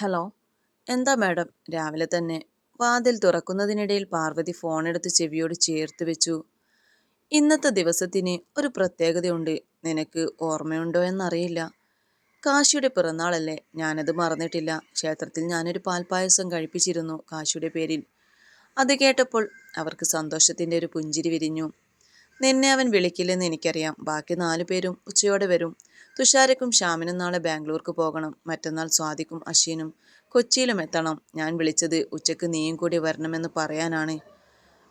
Hello എന്താ madam? രാവിലെ തന്നെ വാതിൽ തുറക്കുന്നതിനിടയിൽ പാർവതി ഫോണെടുത്ത് ചെവിയോട് ചേർത്ത് വെച്ചു. ഇന്നത്തെ ദിവസത്തിന് ഒരു പ്രത്യേകതയുണ്ട്. നിനക്ക് ഓർമ്മയുണ്ടോ എന്നറിയില്ല. കാശിയുടെ പിറന്നാളല്ലേ? ഞാനത് മറന്നിട്ടില്ല. ക്ഷേത്രത്തിൽ ഞാനൊരു പാൽപ്പായസം കഴിപ്പിച്ചിരുന്നു കാശിയുടെ പേരിൽ. അത് കേട്ടപ്പോൾ അവർക്ക് സന്തോഷത്തിന്റെ ഒരു പുഞ്ചിരി വിരിഞ്ഞു. നിന്നെ അവൻ വിളിക്കില്ലെന്ന് എനിക്കറിയാം. ബാക്കി നാലു പേരും ഉച്ചയോടെ വരും. തുഷാരക്കും ശ്യാമിനും നാളെ ബാംഗ്ലൂർക്ക് പോകണം. മറ്റന്നാൾ സ്വാതിക്കും അശ്വിനും കൊച്ചിയിലും എത്തണം. ഞാൻ വിളിച്ചത് ഉച്ചയ്ക്ക് നീയും കൂടി വരണമെന്ന് പറയാനാണ്.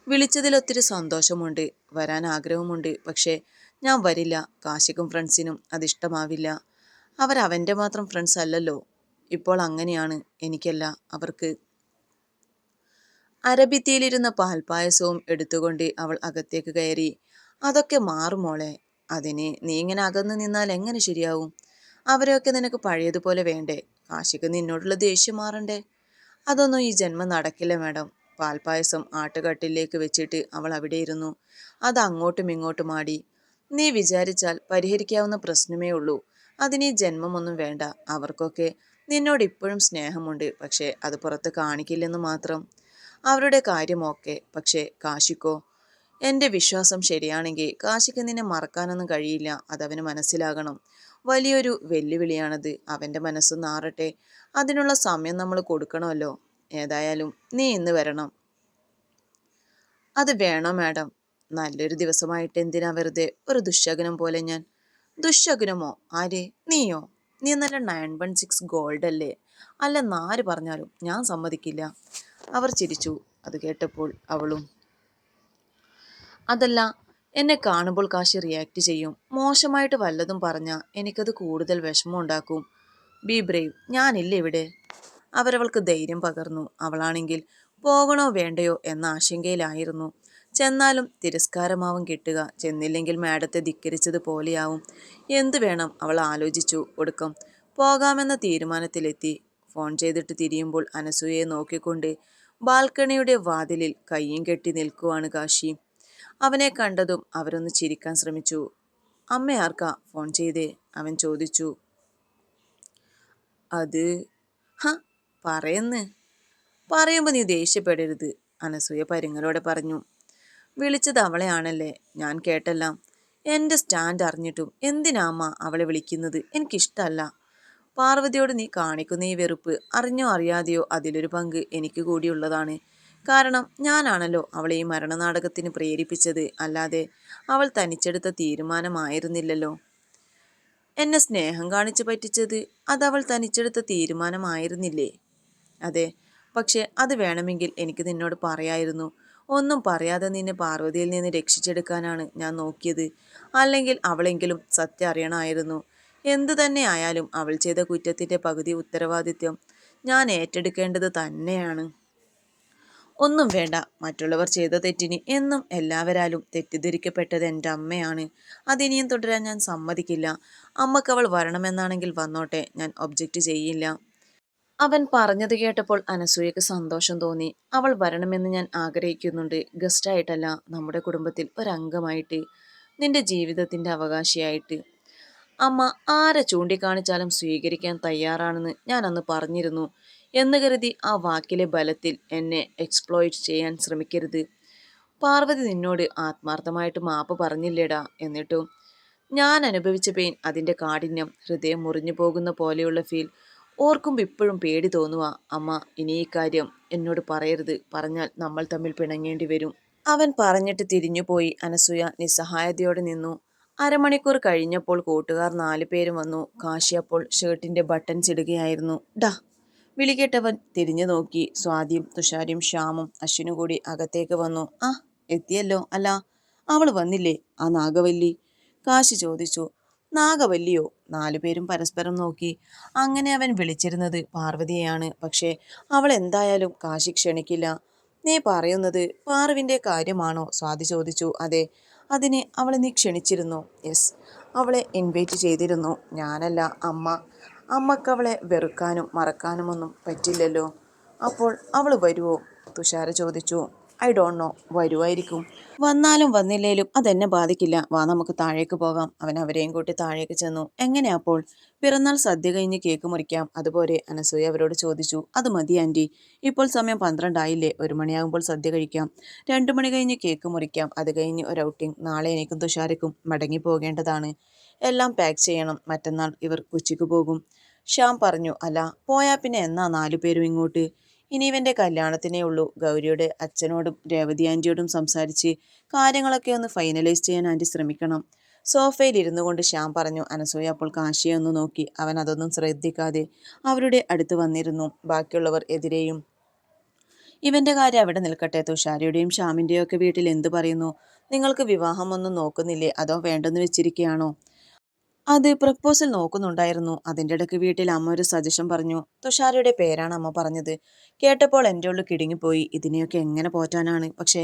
വിളിച്ചതിൽ ഒത്തിരി സന്തോഷമുണ്ട്. വരാൻ ആഗ്രഹമുണ്ട്. പക്ഷേ ഞാൻ വരില്ല. കാശിക്കും ഫ്രണ്ട്സിനും അതിഷ്ടമാവില്ല. അവരവന്റെ മാത്രം ഫ്രണ്ട്സ് അല്ലല്ലോ. ഇപ്പോൾ അങ്ങനെയാണ്. എനിക്കല്ല. അവർക്ക് അരഭിത്തിയിലിരുന്ന പാൽപ്പായസവും എടുത്തുകൊണ്ട് അവൾ അകത്തേക്ക് കയറി. അതൊക്കെ മാറും മോളെ. അതിന് നീ ഇങ്ങനെ അകന്നു നിന്നാൽ എങ്ങനെ ശരിയാവും? അവരെയൊക്കെ നിനക്ക് പഴയതുപോലെ വേണ്ടേ? കാശിക്ക് നിന്നോടുള്ള ദേഷ്യം മാറണ്ടേ? അതൊന്നും ഈ ജന്മം നടക്കില്ല മാഡം. പാൽപ്പായസം ആട്ടുകട്ടിലേക്ക് വെച്ചിട്ട് അവൾ അവിടെ ഇരുന്നു. അത് അങ്ങോട്ടും ഇങ്ങോട്ടും ആടി നീ വിചാരിച്ചാൽ പരിഹരിക്കാവുന്ന പ്രശ്നമേ ഉള്ളൂ. അതിന് ഈ ജന്മമൊന്നും വേണ്ട. അവർക്കൊക്കെ നിന്നോട് ഇപ്പോഴും സ്നേഹമുണ്ട്. പക്ഷേ അത് പുറത്ത് കാണിക്കില്ലെന്ന് മാത്രം. അവരുടെ കാര്യമൊക്കെ പക്ഷേ കാശിക്കോ? എന്റെ വിശ്വാസം ശരിയാണെങ്കിൽ കാശിക്ക് നിന്നെ മറക്കാനൊന്നും കഴിയില്ല. അതവന് മനസ്സിലാകണം. വലിയൊരു വെല്ലുവിളിയാണത്. അവന്റെ മനസ്സ് നാറട്ടെ. അതിനുള്ള സമയം നമ്മൾ കൊടുക്കണമല്ലോ. ഏതായാലും നീ ഇന്ന് വരണം. അത് വേണോ മാഡം? നല്ലൊരു ദിവസമായിട്ട് എന്തിനാ വെറുതെ ഒരു ദുശകനം പോലെ ഞാൻ? ദുശകനമോ? ആരെ? നീയോ? നീ നല്ല നയൻ വൺ സിക്സ് ഗോൾഡ് അല്ലേ? അല്ല നാല് പറഞ്ഞാലും ഞാൻ സമ്മതിക്കില്ല. അവർ ചിരിച്ചു. അത് കേട്ടപ്പോൾ അവളും അതല്ല എന്നെ കാണുമ്പോൾ കാശി റിയാക്ട് ചെയ്യും. മോശമായിട്ട് വല്ലതും പറഞ്ഞാൽ എനിക്കത് കൂടുതൽ വിഷമം ഉണ്ടാക്കും. ബി ബ്രേവ് ഞാനില്ല ഇവിടെ. അവരവൾക്ക് ധൈര്യം പകർന്നു. അവളാണെങ്കിൽ പോകണോ വേണ്ടയോ എന്ന ആശങ്കയിലായിരുന്നു. ചെന്നാലും തിരസ്കാരമാവും കിട്ടുക. ചെന്നില്ലെങ്കിൽ മാഡത്തെ ധിക്കരിച്ചത് പോലെയാവും. എന്തു വേണം? അവൾ ആലോചിച്ചു. ഒടുക്കം പോകാമെന്ന തീരുമാനത്തിലെത്തി. ഫോൺ ചെയ്തിട്ട് തിരിയുമ്പോൾ അനസൂയെ നോക്കിക്കൊണ്ട് ബാൽക്കണിയുടെ വാതിലിൽ കയ്യും കെട്ടി നിൽക്കുവാണ് കാശി. അവനെ കണ്ടതും അവരൊന്ന് ചിരിക്കാൻ ശ്രമിച്ചു. അമ്മ ആർക്കാ ഫോൺ ചെയ്തേ? അവൻ ചോദിച്ചു. അത് ഹ പറയുന്ന്. പറയുമ്പോൾ നീ ദേഷ്യപ്പെടരുത് അനസൂയ പരിങ്ങലോടെ പറഞ്ഞു. വിളിച്ചത് അവളെയാണല്ലേ? ഞാൻ കേട്ടല്ലാം. എന്റെ സ്റ്റാൻഡ് അറിഞ്ഞിട്ടും എന്തിനാമ്മ അവളെ വിളിക്കുന്നത്? എനിക്കിഷ്ടമല്ല പാർവതിയോട് നീ കാണിക്കുന്ന ഈ വെറുപ്പ് അറിഞ്ഞോ അറിയാതെയോ അതിലൊരു പങ്ക് എനിക്ക് കൂടിയുള്ളതാണ് കാരണം ഞാനാണല്ലോ അവളെ ഈ മരണനാടകത്തിന് പ്രേരിപ്പിച്ചത്. അല്ലാതെ അവൾ തനിച്ചെടുത്ത തീരുമാനമായിരുന്നില്ലല്ലോ. എന്നെ സ്നേഹം കാണിച്ച് പറ്റിച്ചത് അതവൾ തനിച്ചെടുത്ത തീരുമാനമായിരുന്നില്ലേ? അതെ പക്ഷെ അത് വേണമെങ്കിൽ എനിക്ക് നിന്നോട് പറയായിരുന്നു. ഒന്നും പറയാതെ നിന്നെ പാർവതിയിൽ നിന്ന് രക്ഷിച്ചെടുക്കാനാണ് ഞാൻ നോക്കിയത്. അല്ലെങ്കിൽ അവളെങ്കിലും സത്യം അറിയണമായിരുന്നു എന്തു തന്നെ ആയാലും അവൾ ചെയ്ത കുറ്റത്തിന്റെ പകുതി ഉത്തരവാദിത്വം ഞാൻ ഏറ്റെടുക്കേണ്ടത് തന്നെയാണ്. ഒന്നും വേണ്ട. മറ്റുള്ളവർ ചെയ്ത തെറ്റിന് എന്നും എല്ലാവരാലും തെറ്റിദ്ധരിക്കപ്പെട്ടത് എന്റെ അമ്മയാണ്. അതിനിയും തുടരാൻ ഞാൻ സമ്മതിക്കില്ല. അമ്മക്കവൾ വരണമെന്നാണെങ്കിൽ വന്നോട്ടെ. ഞാൻ ഒബ്ജക്റ്റ് ചെയ്യില്ല. അവൻ പറഞ്ഞത് കേട്ടപ്പോൾ അനസൂയക്ക് സന്തോഷം തോന്നി. അവൾ വരണമെന്ന് ഞാൻ ആഗ്രഹിക്കുന്നുണ്ട്. ഗസ്റ്റായിട്ടല്ല നമ്മുടെ കുടുംബത്തിൽ ഒരംഗമായിട്ട്. നിന്റെ ജീവിതത്തിന്റെ അവകാശിയായിട്ട്. അമ്മ ആരെ ചൂണ്ടിക്കാണിച്ചാലും സ്വീകരിക്കാൻ തയ്യാറാണെന്ന് ഞാൻ അന്ന് പറഞ്ഞിരുന്നു. എന്ന് കരുതി ആ വാക്കിലെ ബലത്തിൽ എന്നെ എക്സ്പ്ലോയിറ്റ് ചെയ്യാൻ ശ്രമിക്കരുത്. പാർവതി നിന്നോട് ആത്മാർത്ഥമായിട്ട് മാപ്പ് പറഞ്ഞില്ലേടാ എന്നിട്ടും. ഞാൻ അനുഭവിച്ച പെയിൻ അതിന്റെ കാഠിന്യം ഹൃദയം മുറിഞ്ഞു പോകുന്ന പോലെയുള്ള ഫീൽ ഓർക്കുമ്പോൾ ഇപ്പോഴും പേടി തോന്നുക അമ്മ ഇനി ഈ കാര്യം എന്നോട് പറയരുത്. പറഞ്ഞാൽ നമ്മൾ തമ്മിൽ പിണങ്ങേണ്ടി വരും. അവൻ പറഞ്ഞിട്ട് തിരിഞ്ഞുപോയി അനസൂയ നിസ്സഹായതയോടെ നിന്നു. അരമണിക്കൂർ കഴിഞ്ഞപ്പോൾ കൂട്ടുകാർ നാലു പേരും വന്നു. കാശി അപ്പോൾ ഷർട്ടിന്റെ ബട്ടൺസ് ഇടുകയായിരുന്നു. ഡാ വിളികേട്ടവൻ തിരിഞ്ഞു നോക്കി. സ്വാതിയും തുഷാരിയും ശ്യാമും അശ്വിനും കൂടി അകത്തേക്ക് വന്നു. ആ എത്തിയല്ലോ. അല്ല അവൾ വന്നില്ലേ? ആ നാഗവല്ലി? കാശി ചോദിച്ചു. നാഗവല്ലിയോ? നാലുപേരും പരസ്പരം നോക്കി. അങ്ങനെ അവൻ വിളിച്ചിരുന്നത് പാർവതിയെയാണ്. പക്ഷേ അവൾ എന്തായാലും കാശി ക്ഷണിക്കില്ല. നീ പറയുന്നത് പാർവിന്റെ കാര്യമാണോ? സ്വാതി ചോദിച്ചു. അതെ അതിനെ അവളെ നീ ക്ഷണിച്ചിരുന്നു. യെസ് അവളെ ഇൻവൈറ്റ് ചെയ്തിരുന്നു. ഞാനല്ല അമ്മ. അമ്മയ്ക്ക് അവളെ വെറുക്കാനും മറക്കാനുമൊന്നും പറ്റില്ലല്ലോ. അപ്പോൾ അവൾ വരുമോ തുഷാര ചോദിച്ചു. I don't know. വരുമായിരിക്കും വന്നാലും വന്നില്ലേലും അതെന്നെ ബാധിക്കില്ല. വാ നമുക്ക് താഴേക്ക് പോകാം. അവൻ അവരെയും കൂട്ടി താഴേക്ക് ചെന്നു. എങ്ങനെ അപ്പോൾ പിറന്നാൾ സദ്യ കഴിഞ്ഞ് കേക്ക് മുറിക്കാം. അതുപോലെ അനസൂയ അവരോട് ചോദിച്ചു. അത് മതി ആന്റി ഇപ്പോൾ സമയം പന്ത്രണ്ടായില്ലേ. ഒരു മണിയാകുമ്പോൾ സദ്യ കഴിക്കാം. രണ്ടു മണി കഴിഞ്ഞ് കേക്ക് മുറിക്കാം. അത് കഴിഞ്ഞ് ഒരു ഔട്ടിംഗ്. നാളെ എനിക്കും തുഷാരക്കും മടങ്ങി പോകേണ്ടതാണ് എല്ലാം പാക്ക് ചെയ്യണം. മറ്റന്നാൾ ഇവർ കൊച്ചിക്ക് പോകും. ശ്യാം പറഞ്ഞു അല്ല പോയാൽ പിന്നെ എന്നാ നാലു പേരും ഇങ്ങോട്ട്? ഇനി ഇവന്റെ കല്യാണത്തിനേ ഉള്ളൂ ഗൗരിയുടെ അച്ഛനോടും രേവതി ആന്റിയോടും സംസാരിച്ച് കാര്യങ്ങളൊക്കെ ഒന്ന് ഫൈനലൈസ് ചെയ്യാൻ ആന്റി ശ്രമിക്കണം. സോഫയിൽ ഇരുന്നു കൊണ്ട് ശ്യാം പറഞ്ഞു അനസൂയ അപ്പോൾ കാശിയെ ഒന്ന് നോക്കി. അവൻ അതൊന്നും ശ്രദ്ധിക്കാതെ അവരുടെ അടുത്ത് വന്നിരുന്നു. ബാക്കിയുള്ളവർ എതിരെയും ഇവന്റെ കാര്യം അവിടെ നിൽക്കട്ടെ. തുഷാരിയുടെയും ശ്യാമിന്റെയും ഒക്കെ വീട്ടിൽ എന്തു പറയുന്നു? നിങ്ങൾക്ക് വിവാഹമൊന്നും നോക്കുന്നില്ലേ? അതോ വേണ്ടെന്ന് വെച്ചിരിക്കുകയാണോ? അത് പ്രപ്പോസൽ നോക്കുന്നുണ്ടായിരുന്നു. അതിന്റെ ഇടയ്ക്ക് വീട്ടിൽ അമ്മ ഒരു സജഷൻ പറഞ്ഞു തുഷാരയുടെ പേരാണ് അമ്മ പറഞ്ഞത്. കേട്ടപ്പോൾ എന്റെ ഉള്ളിൽ കിടുങ്ങിപ്പോയി. ഇതിനെയൊക്കെ എങ്ങനെ പോറ്റാനാണ്? പക്ഷേ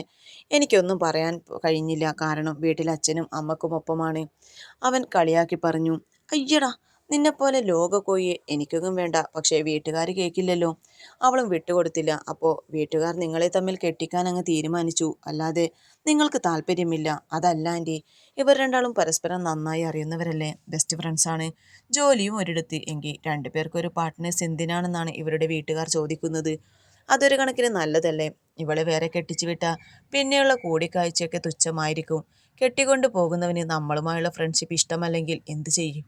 എനിക്കൊന്നും പറയാൻ കഴിഞ്ഞില്ല. കാരണം വീട്ടിൽ അച്ഛനും അമ്മക്കും ഒപ്പമാണ് അവൻ കളിയാക്കി പറഞ്ഞു അയ്യടാ നിന്നെപ്പോലെ ലോകക്കോയെ എനിക്കൊന്നും വേണ്ട. പക്ഷേ വീട്ടുകാർ കേൾക്കില്ലല്ലോ അവളും വിട്ടുകൊടുത്തില്ല. അപ്പോൾ വീട്ടുകാർ നിങ്ങളെ തമ്മിൽ കെട്ടിക്കാൻ അങ്ങ് തീരുമാനിച്ചു. അല്ലാതെ നിങ്ങൾക്ക് താല്പര്യമില്ല. അതല്ല ആന്റി ഇവർ രണ്ടാളും പരസ്പരം നന്നായി അറിയുന്നവരല്ലേ. ബെസ്റ്റ് ഫ്രണ്ട്സാണ് ജോലിയും ഒരിടത്ത്. എങ്കിൽ രണ്ടുപേർക്കും ഒരു പാർട്ട്നേഴ്സ് എന്തിനാണെന്നാണ് ഇവരുടെ വീട്ടുകാർ ചോദിക്കുന്നത്. അതൊരു കണക്കിന് നല്ലതല്ലേ? ഇവളെ വേറെ കെട്ടിച്ചു വിട്ട പിന്നെയുള്ള കൂടിക്കാഴ്ചയൊക്കെ തുച്ഛമായിരിക്കും. കെട്ടിക്കൊണ്ടു പോകുന്നവന് നമ്മളുമായുള്ള ഫ്രണ്ട്ഷിപ്പ് ഇഷ്ടമല്ലെങ്കിൽ എന്തു ചെയ്യും?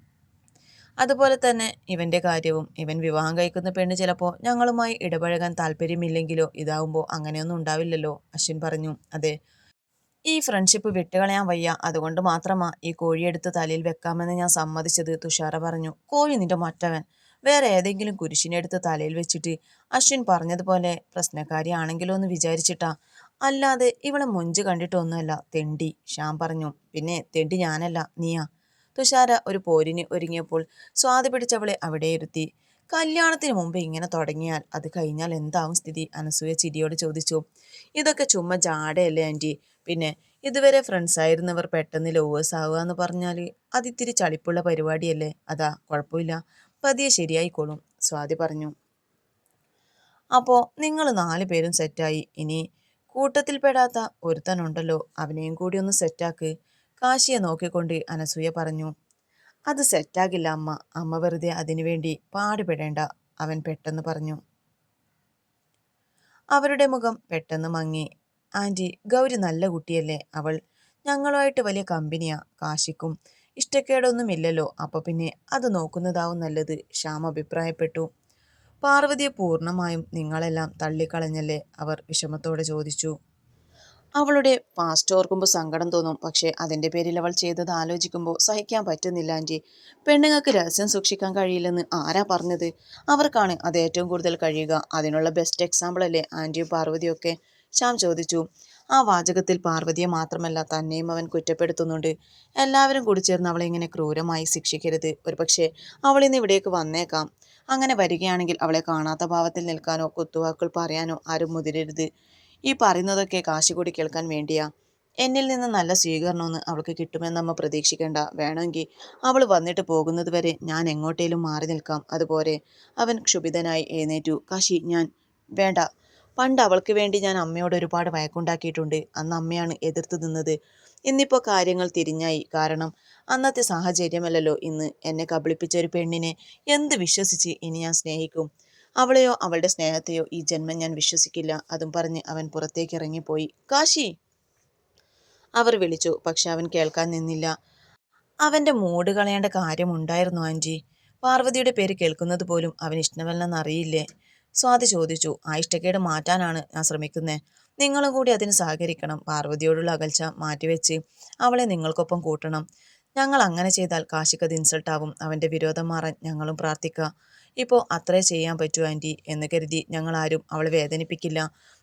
അതുപോലെ തന്നെ ഇവന്റെ കാര്യവും ഇവൻ വിവാഹം കഴിക്കുന്ന പെണ്ണ് ചിലപ്പോൾ ഞങ്ങളുമായി ഇടപഴകാൻ താല്പര്യമില്ലെങ്കിലോ ഇതാവുമ്പോൾ അങ്ങനെയൊന്നും ഉണ്ടാവില്ലല്ലോ അശ്വിൻ പറഞ്ഞു. അതെ. ഈ ഫ്രണ്ട്ഷിപ്പ് വിട്ടുകളയാൻ വയ്യ. അതുകൊണ്ട് മാത്രമാ ഈ കോഴിയെടുത്ത് തലയിൽ വെക്കാമെന്ന് ഞാൻ സമ്മതിച്ചത് തുഷാര പറഞ്ഞു. കോഴി നിന്റെ മറ്റവൻ. വേറെ ഏതെങ്കിലും കുരിശിനെടുത്ത് തലയിൽ വെച്ചിട്ട് അശ്വിൻ പറഞ്ഞതുപോലെ പ്രശ്നക്കാരിയാണെങ്കിലോ എന്ന് വിചാരിച്ചിട്ടാ. അല്ലാതെ ഇവളെ മുഞ്ച് കണ്ടിട്ടൊന്നുമല്ല തെണ്ടി. ശ്യാം പറഞ്ഞു. പിന്നെ തെണ്ടി ഞാനല്ല നീയാ. തുഷാര ഒരു പോരിന് ഒരുങ്ങിയപ്പോൾ സ്വാതി പിടിച്ചവളെ അവിടെ ഇരുത്തി. കല്യാണത്തിന് മുമ്പ് ഇങ്ങനെ തുടങ്ങിയാൽ അത് കഴിഞ്ഞാൽ എന്താവും സ്ഥിതി? അനസൂയ ചിരിയോട് ചോദിച്ചു. ഇതൊക്കെ ചുമ്മാ ജാടയല്ലേ ആന്റി. പിന്നെ ഇതുവരെ ഫ്രണ്ട്സ് ആയിരുന്നവർ പെട്ടെന്ന് ലോവേഴ്സ് ആവുക എന്ന് പറഞ്ഞാൽ അതിത്തിരി ചളിപ്പുള്ള പരിപാടിയല്ലേ? അതാ കുഴപ്പമില്ല. പതിയെ ശരിയായിക്കോളും സ്വാതി പറഞ്ഞു. അപ്പോൾ നിങ്ങൾ നാല് പേരും സെറ്റായി ഇനി കൂട്ടത്തിൽപ്പെടാത്ത ഒരുത്തനുണ്ടല്ലോ അവനെയും കൂടി ഒന്ന് സെറ്റാക്ക് കാശിയെ നോക്കിക്കൊണ്ട് അനസൂയ പറഞ്ഞു അത് സെറ്റാകില്ല അമ്മ. അമ്മ വെറുതെ അതിനുവേണ്ടി പാടുപെടേണ്ട അവൻ പെട്ടെന്ന് പറഞ്ഞു. അവരുടെ മുഖം പെട്ടെന്ന് മങ്ങി. ആന്റി ഗൗരി നല്ല കുട്ടിയല്ലേ. അവൾ ഞങ്ങളുമായിട്ട് വലിയ കമ്പനിയാ. കാശിക്കും ഇഷ്ടക്കേടൊന്നും ഇല്ലല്ലോ അപ്പോൾ പിന്നെ അത് നോക്കുന്നതാവും നല്ലത് ശ്യാം അഭിപ്രായപ്പെട്ടു. പാർവതിയെ പൂർണമായും നിങ്ങളെല്ലാം തള്ളിക്കളഞ്ഞല്ലേ? അവർ വിഷമത്തോടെ ചോദിച്ചു. അവളുടെ പാസ്റ്റ് ഓർക്കുമ്പോൾ സങ്കടം തോന്നും. പക്ഷേ അതിന്റെ പേരിൽ അവൾ ചെയ്തത് ആലോചിക്കുമ്പോൾ സഹിക്കാൻ പറ്റുന്നില്ല ആന്റി. പെണ്ണുങ്ങൾക്ക് രഹസ്യം സൂക്ഷിക്കാൻ കഴിയില്ലെന്ന് ആരാ പറഞ്ഞത്? അവർക്കാണ് അത് ഏറ്റവും കൂടുതൽ കഴിയുക. അതിനുള്ള ബെസ്റ്റ് എക്സാമ്പിൾ അല്ലേ? ആന്റിയും പാർവതിയും ഒക്കെ ശ്യാം ചോദിച്ചു. ആ വാചകത്തിൽ പാർവതിയെ മാത്രമല്ല തന്നെയും അവൻ കുറ്റപ്പെടുത്തുന്നുണ്ട്. എല്ലാവരും കൂടി ചേർന്ന് അവളെ ഇങ്ങനെ ക്രൂരമായി ശിക്ഷിക്കരുത്. ഒരുപക്ഷെ അവൾ ഇന്ന് ഇവിടേക്ക് വന്നേക്കാം. അങ്ങനെ വരികയാണെങ്കിൽ അവളെ കാണാത്ത ഭാവത്തിൽ നിൽക്കാനോ കുത്തുവാക്കുകൾ പറയാനോ ആരും മുതിരരുത്. ഈ പറയുന്നതൊക്കെ കാശികൂടി കേൾക്കാൻ വേണ്ടിയാ. എന്നിൽ നിന്ന് നല്ല സ്വീകരണമൊന്നും അവൾക്ക് കിട്ടുമെന്ന് അമ്മ പ്രതീക്ഷിക്കേണ്ട. വേണമെങ്കിൽ അവൾ വന്നിട്ട് പോകുന്നത് വരെ ഞാൻ എങ്ങോട്ടേലും മാറി നിൽക്കാം. അതുപോലെ അവൻ ക്ഷുഭിതനായി എഴുന്നേറ്റു. കാശി ഞാൻ വേണ്ട. പണ്ട് അവൾക്ക് വേണ്ടി ഞാൻ അമ്മയോട് ഒരുപാട് വയക്കുണ്ടാക്കിയിട്ടുണ്ട് അന്ന് അമ്മയാണ് എതിർത്ത് നിന്നത്. ഇന്നിപ്പോൾ കാര്യങ്ങൾ തിരിഞ്ഞായി. കാരണം അന്നത്തെ സാഹചര്യമല്ലല്ലോ ഇന്ന്. എന്നെ കബളിപ്പിച്ച ഒരു പെണ്ണിനെ എന്ത് വിശ്വസിച്ച് ഇനി ഞാൻ സ്നേഹിക്കും? അവളെയോ അവളുടെ സ്നേഹത്തെയോ ഈ ജന്മം ഞാൻ വിശ്വസിക്കില്ല. അതും പറഞ്ഞ് അവൻ പുറത്തേക്ക് ഇറങ്ങിപ്പോയി. കാശി! അവർ വിളിച്ചു. പക്ഷെ അവൻ കേൾക്കാൻ നിന്നില്ല. അവന്റെ മൂട് കളയേണ്ട കാര്യമുണ്ടായിരുന്നു ആന്റി. പാർവതിയുടെ പേര് കേൾക്കുന്നത് പോലും അവൻ ഇഷ്ടമല്ലെന്ന് അറിയില്ലേ? സ്വാതി ചോദിച്ചു. ആ ഇഷ്ടക്കേട് മാറ്റാനാണ് ഞാൻ ശ്രമിക്കുന്നത് നിങ്ങളും കൂടി അതിന് സഹകരിക്കണം. പാർവതിയോടുള്ള അകൽച്ച മാറ്റിവെച്ച് അവളെ നിങ്ങൾക്കൊപ്പം കൂട്ടണം. ഞങ്ങൾ അങ്ങനെ ചെയ്താൽ കാശിക്കത് ഇൻസൾട്ടാവും അവന്റെ വിരോധം മാറാൻ ഞങ്ങളും പ്രാർത്ഥിക്കുക ഇപ്പോൾ അത്രേ ചെയ്യാൻ പറ്റൂ ആന്റി എന്ന് കരുതി ഞങ്ങളാരും അവളെ വേദനിപ്പിക്കില്ല.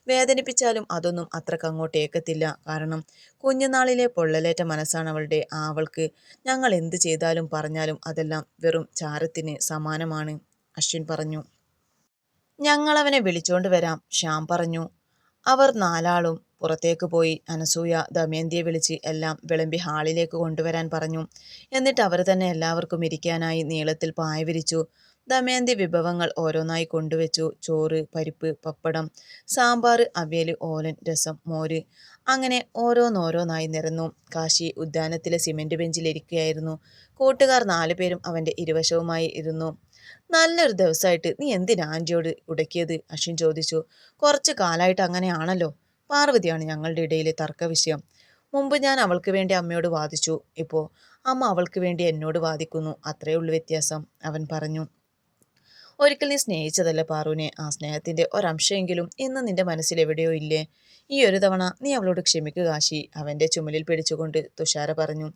വേദനിപ്പിച്ചാലും അതൊന്നും അത്രയ്ക്ക് അങ്ങോട്ട് ഏക്കത്തില്ല. കാരണം കുഞ്ഞുനാളിലെ പൊള്ളലേറ്റ മനസ്സാണ് അവളുടെ ആ അവൾക്ക്. ഞങ്ങൾ എന്ത് ചെയ്താലും പറഞ്ഞാലും അതെല്ലാം വെറും ചാരത്തിന് സമാനമാണ് അശ്വിൻ പറഞ്ഞു. ഞങ്ങളവനെ വിളിച്ചുകൊണ്ട് വരാം ശ്യാം പറഞ്ഞു. അവർ നാലാളും പുറത്തേക്ക് പോയി. അനസൂയ ദമയന്തിയെ വിളിച്ച് എല്ലാം വിളമ്പി ഹാളിലേക്ക് കൊണ്ടുവരാൻ പറഞ്ഞു. എന്നിട്ട് അവർ തന്നെ എല്ലാവർക്കും ഇരിക്കാനായി നീളത്തിൽ പായ വിരിച്ചു. ദമയന്തി വിഭവങ്ങൾ ഓരോന്നായി കൊണ്ടുവച്ചു. ചോറ് പരിപ്പ് പപ്പടം സാമ്പാർ അവിയൽ ഓലൻ രസം മോര്. അങ്ങനെ ഓരോന്നോരോന്നായി നിറന്നു കാശി ഉദ്യാനത്തിലെ സിമെന്റ് ബെഞ്ചിലിരിക്കുകയായിരുന്നു കൂട്ടുകാർ നാലുപേരും അവന്റെ ഇരുവശവുമായി ഇരുന്നു. നല്ലൊരു ദിവസമായിട്ട് നീ എന്തിനാ ആന്റിയോട് ഉടക്കിയത്? അശ്വിൻ ചോദിച്ചു. കുറച്ച് കാലമായിട്ട് അങ്ങനെയാണല്ലോ. പാർവതിയാണ് ഞങ്ങളുടെ ഇടയിലെ തർക്ക വിഷയം മുമ്പ് ഞാൻ അവൾക്ക് വേണ്ടി അമ്മയോട് വാദിച്ചു. ഇപ്പോൾ അമ്മ അവൾക്ക് വേണ്ടി എന്നോട് വാദിക്കുന്നു. അത്രയേ ഉള്ളൂ വ്യത്യാസം അവൻ പറഞ്ഞു. ഒരിക്കൽ നീ സ്നേഹിച്ചതല്ല പാറുവിനെ? ആ സ്നേഹത്തിന്റെ ഒരംശമെങ്കിലും ഇന്ന് നിന്റെ മനസ്സിൽ എവിടെയോ ഇല്ലേ? ഈ ഒരു തവണ നീ അവളോട് ക്ഷമിക്കുക കാശി. അവന്റെ ചുമലിൽ പിടിച്ചുകൊണ്ട് തുഷാര പറഞ്ഞു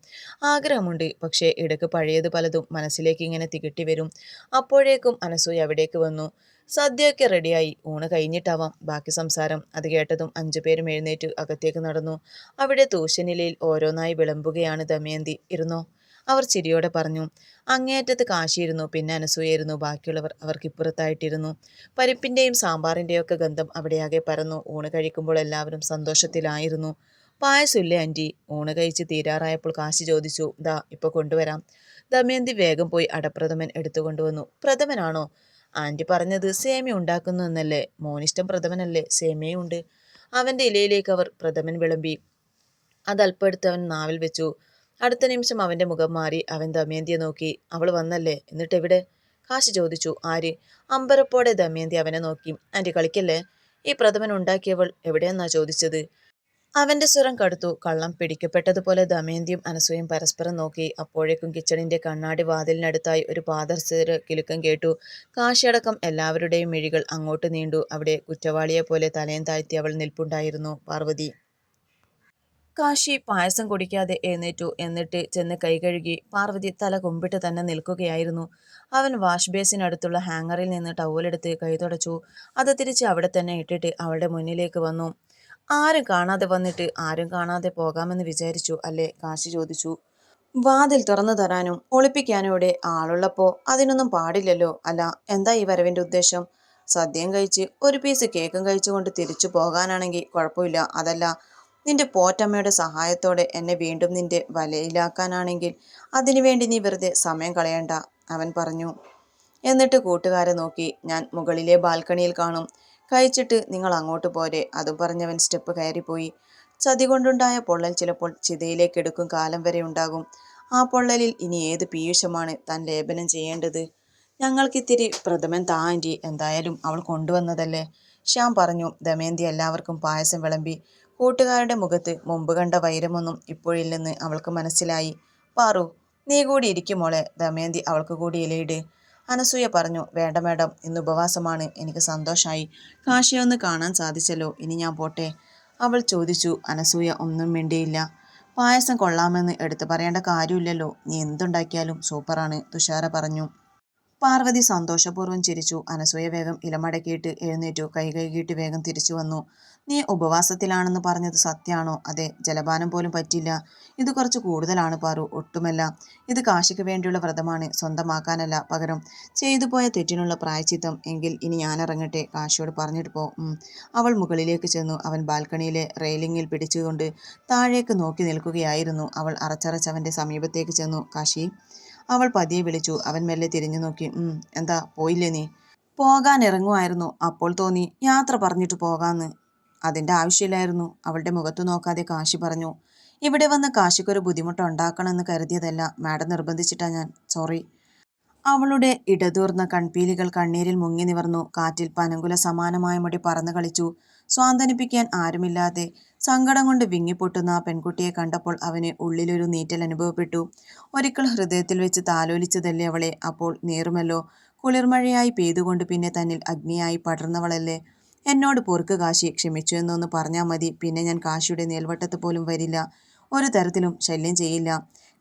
ആഗ്രഹമുണ്ട്. പക്ഷേ ഇടയ്ക്ക് പഴയത് പലതും മനസ്സിലേക്ക് ഇങ്ങനെ തികട്ടി വരും. അപ്പോഴേക്കും അനസൂയ അവിടേക്ക് വന്നു. സദ്യയൊക്കെ റെഡിയായി. ഊണ് കഴിഞ്ഞിട്ടാവാം. ബാക്കി സംസാരം. അത് കേട്ടതും അഞ്ചുപേരും എഴുന്നേറ്റ് അകത്തേക്ക് നടന്നു. അവിടെ തൂശനിലയിൽ ഓരോന്നായി വിളമ്പുകയാണ് ദമയന്തി. ഇരുന്നോ? അവർ ചിരിയോടെ പറഞ്ഞു. അങ്ങേയറ്റത്ത് കാശിയിരുന്നു പിന്നെ അനസൂയായിരുന്നു ബാക്കിയുള്ളവർ അവർക്ക് അവർക്കിപ്പുറത്തായിട്ടിരുന്നു. പരിപ്പിന്റെയും സാമ്പാറിന്റെയും ഒക്കെ ഗന്ധം അവിടെയാകെ പരന്നു. ഊണ് കഴിക്കുമ്പോൾ എല്ലാവരും സന്തോഷത്തിലായിരുന്നു. പായസമില്ലേ ആന്റി ഊണ് കഴിച്ച് തീരാറായപ്പോൾ കാശി ചോദിച്ചു ദാ ഇപ്പോൾ കൊണ്ടുവരാം. ദമയന്തി വേഗം പോയി അടപ്രഥമൻ എടുത്തുകൊണ്ടുവന്നു പ്രഥമനാണോ? ആന്റി പറഞ്ഞത് സേമിയ ഉണ്ടാക്കുന്നു എന്നല്ലേ? മോനിഷ്ടം പ്രഥമനല്ലേ? സേമിയുണ്ട് അവന്റെ ഇലയിലേക്ക് അവർ പ്രഥമൻ വിളമ്പി. അതൽപ്പം എടുത്ത് അവൻ നാവിൽ വെച്ചു. അടുത്ത നിമിഷം അവന്റെ മുഖം മാറി അവൻ ദമയന്തിയെ നോക്കി അവൾ വന്നല്ലേ? എന്നിട്ട് എവിടെ കാശി ചോദിച്ചു ആര്? അമ്പരപ്പോടെ ദമയന്തി അവനെ നോക്കി. ആന്റി കളിക്കല്ലേ? ഈ പ്രഥമൻ ഉണ്ടാക്കിയവൾ എവിടെയെന്നാ ചോദിച്ചത്? അവന്റെ സ്വരം കടുത്തു കള്ളം പിടിക്കപ്പെട്ടതുപോലെ ദമയന്തിയും അനസൂയും പരസ്പരം നോക്കി. അപ്പോഴേക്കും കിച്ചണിന്റെ കണ്ണാടി വാതിലിനടുത്തായി ഒരു പാദർസര കിലുക്കം കേട്ടു. കാശിയടക്കം എല്ലാവരുടെയും മിഴികൾ അങ്ങോട്ട് നീണ്ടു. അവിടെ കുറ്റവാളിയെ പോലെ തലയും താഴ്ത്തി അവൾ നിൽപ്പുണ്ടായിരുന്നു. പാർവതി കാശി പായസം കുടിക്കാതെ എഴുന്നേറ്റു. എന്നിട്ട് ചെന്ന് കൈ കഴുകി പാർവതി തല കുമ്പിട്ട് തന്നെ നിൽക്കുകയായിരുന്നു. അവൻ വാഷ് ബേസിനടുത്തുള്ള ഹാങ്ങറിൽ നിന്ന് ടവലെടുത്ത് കൈ തുടച്ചു. അത് തിരിച്ച് അവിടെ തന്നെ ഇട്ടിട്ട് അവളുടെ മുന്നിലേക്ക് വന്നു. ആരും കാണാതെ വന്നിട്ട് ആരും കാണാതെ പോകാമെന്ന് വിചാരിച്ചു അല്ലേ? കാശി ചോദിച്ചു. വാതിൽ തുറന്നു തരാനും ഒളിപ്പിക്കാനും ഇവിടെ ആളുള്ളപ്പോ അതിനൊന്നും പാടില്ലല്ലോ. അല്ല എന്താ ഈ വരവിന്റെ ഉദ്ദേശം? സദ്യയും കഴിച്ച് ഒരു പീസ് കേക്കും കഴിച്ചുകൊണ്ട് തിരിച്ചു പോകാനാണെങ്കിൽ കുഴപ്പമില്ല. അതല്ല നിന്റെ പോറ്റമ്മയുടെ സഹായത്തോടെ എന്നെ വീണ്ടും നിന്റെ വലയിലാക്കാനാണെങ്കിൽ അതിനുവേണ്ടി നീ വെറുതെ സമയം കളയണ്ട അവൻ പറഞ്ഞു. എന്നിട്ട് കൂട്ടുകാരെ നോക്കി ഞാൻ മുകളിലെ ബാൽക്കണിയിൽ കാണും. കഴിച്ചിട്ട് നിങ്ങൾ അങ്ങോട്ട് പോരെ അതും പറഞ്ഞവൻ സ്റ്റെപ്പ് കയറിപ്പോയി. ചതി കൊണ്ടുണ്ടായ പൊള്ളൽ ചിലപ്പോൾ ചിതയിലേക്ക് എടുക്കും കാലം വരെ ഉണ്ടാകും. ആ പൊള്ളലിൽ ഇനി ഏത് പീയൂഷമാണ് താൻ ലേപനം ചെയ്യേണ്ടത്? ഞങ്ങൾക്കിത്തിരി പ്രഥമൻ താ ആന്റി എന്തായാലും അവൾ കൊണ്ടുവന്നതല്ലേ? ശ്യാം പറഞ്ഞു. ദമയന്തി എല്ലാവർക്കും പായസം വിളമ്പി കൂട്ടുകാരുടെ മുഖത്ത് മുമ്പ് കണ്ട വൈരമൊന്നും ഇപ്പോഴില്ലെന്ന് അവൾക്ക് മനസ്സിലായി. പാറു നീ കൂടി ഇരിക്കുമോളെ ദമയന്തി അവൾക്ക് കൂടി ഇലയിട് അനസൂയ പറഞ്ഞു വേണ്ട മേഡം ഇന്ന് ഉപവാസമാണ്. എനിക്ക് സന്തോഷമായി കാശിയൊന്ന് കാണാൻ സാധിച്ചല്ലോ. ഇനി ഞാൻ പോട്ടെ അവൾ ചോദിച്ചു. അനസൂയ ഒന്നും മിണ്ടിയില്ല. പായസം കൊള്ളാമെന്ന് എടുത്തു പറയേണ്ട കാര്യമില്ലല്ലോ. നീ എന്തുണ്ടാക്കിയാലും സൂപ്പറാണ് തുഷാര പറഞ്ഞു. പാർവതി സന്തോഷപൂർവം ചിരിച്ചു. അനസൂയ വേഗം ഇലമടക്കിയിട്ട് എഴുന്നേറ്റു. കൈ കൈകിയിട്ട് വേഗം തിരിച്ചു വന്നു. നീ ഉപവാസത്തിലാണെന്ന് പറഞ്ഞത് സത്യാണോ? അതെ ജലപാനം പോലും പറ്റില്ല ഇത് കുറച്ച് കൂടുതലാണ് പാറു. ഒട്ടുമല്ല. ഇത് കാശിക്ക് വേണ്ടിയുള്ള വ്രതമാണ്. സ്വന്തമാക്കാനല്ല. പകരം ചെയ്തു പോയ തെറ്റിനുള്ള പ്രായച്ചിത്തം. എങ്കിൽ ഇനി ഞാൻ ഇറങ്ങട്ടെ കാശിയോട് പറഞ്ഞിട്ട് പോ. അവൾ മുകളിലേക്ക് ചെന്നു. അവൻ ബാൽക്കണിയിലെ റെയിലിങ്ങിൽ പിടിച്ചുകൊണ്ട് താഴേക്ക് നോക്കി നിൽക്കുകയായിരുന്നു. അവൾ അറച്ചറച്ചവന്റെ സമീപത്തേക്ക് ചെന്നു. കാശി അവൾ പതിയെ വിളിച്ചു. അവൻ മെല്ലെ തിരിഞ്ഞു നോക്കി. എന്താ പോയില്ലേ നീ? പോകാൻ ഇറങ്ങുമായിരുന്നു അപ്പോൾ തോന്നി യാത്ര പറഞ്ഞിട്ട് പോകാന്ന്. അതിന്റെ ആവശ്യമില്ലായിരുന്നു. അവളുടെ മുഖത്തു നോക്കാതെ കാശി പറഞ്ഞു. ഇവിടെ വന്ന് കാശിക്കൊരു ബുദ്ധിമുട്ട് ഉണ്ടാക്കണമെന്ന് കരുതിയതല്ല. മാഡം നിർബന്ധിച്ചിട്ടാ ഞാൻ. സോറി. അവളുടെ ഇടതൂർന്ന കൺപീലികൾ കണ്ണീരിൽ മുങ്ങി നിവർന്നു. കാറ്റിൽ പനങ്കുല സമാനമായ മുടി പറന്നു കളിച്ചു. സ്വാന്തനിപ്പിക്കാൻ ആരുമില്ലാതെ സങ്കടം കൊണ്ട് വിങ്ങിപ്പൊട്ടുന്ന ആ പെൺകുട്ടിയെ കണ്ടപ്പോൾ അവന് ഉള്ളിലൊരു നീറ്റൽ അനുഭവപ്പെട്ടു. ഒരിക്കൽ ഹൃദയത്തിൽ വെച്ച് താലോലിച്ചതല്ലേ അവളെ? അപ്പോൾ നീറുമല്ലോ കുളിർമഴയായി പെയ്തുകൊണ്ട് പിന്നെ തന്നിൽ അഗ്നിയായി പടർന്നവളല്ലേ? എന്നോട് പൊറുക്ക് കാശി ക്ഷമിച്ചു എന്നൊന്ന് പറഞ്ഞാൽ മതി. പിന്നെ ഞാൻ കാശിയുടെ നേൽവട്ടത്ത് പോലും വരില്ല. ഒരു തരത്തിലും ശല്യം ചെയ്യില്ല.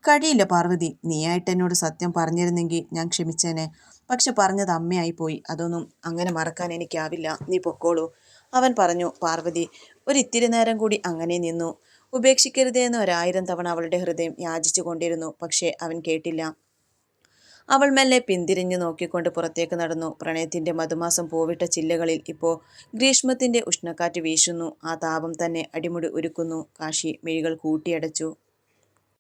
കഴിയില്ല പാർവതി. നീയായിട്ട് എന്നോട് സത്യം പറഞ്ഞിരുന്നെങ്കിൽ ഞാൻ ക്ഷമിച്ചേനെ. പക്ഷെ പറഞ്ഞത് അമ്മയായി പോയി. അതൊന്നും അങ്ങനെ മറക്കാൻ എനിക്കാവില്ല. നീ പൊക്കോളൂ. അവൻ പറഞ്ഞു പാർവതി ഒരിത്തിരി നേരം കൂടി അങ്ങനെ നിന്നു. ഉപേക്ഷിക്കരുതേ എന്ന് ഒരായിരം തവണ അവളുടെ ഹൃദയം യാചിച്ചു കൊണ്ടിരുന്നു പക്ഷേ അവൻ കേട്ടില്ല. അവൾ മെല്ലെ പിന്തിരിഞ്ഞു നോക്കിക്കൊണ്ട് പുറത്തേക്ക് നടന്നു. പ്രണയത്തിന്റെ മധുമാസം പൂവിട്ട ചില്ലകളിൽ ഇപ്പോൾ ഗ്രീഷ്മത്തിന്റെ ഉഷ്ണക്കാറ്റ് വീശുന്നു. ആ താപം തന്നെ അടിമുടി ഒരുക്കുന്നു. കാശി മിഴികൾ കൂട്ടിയടച്ചു.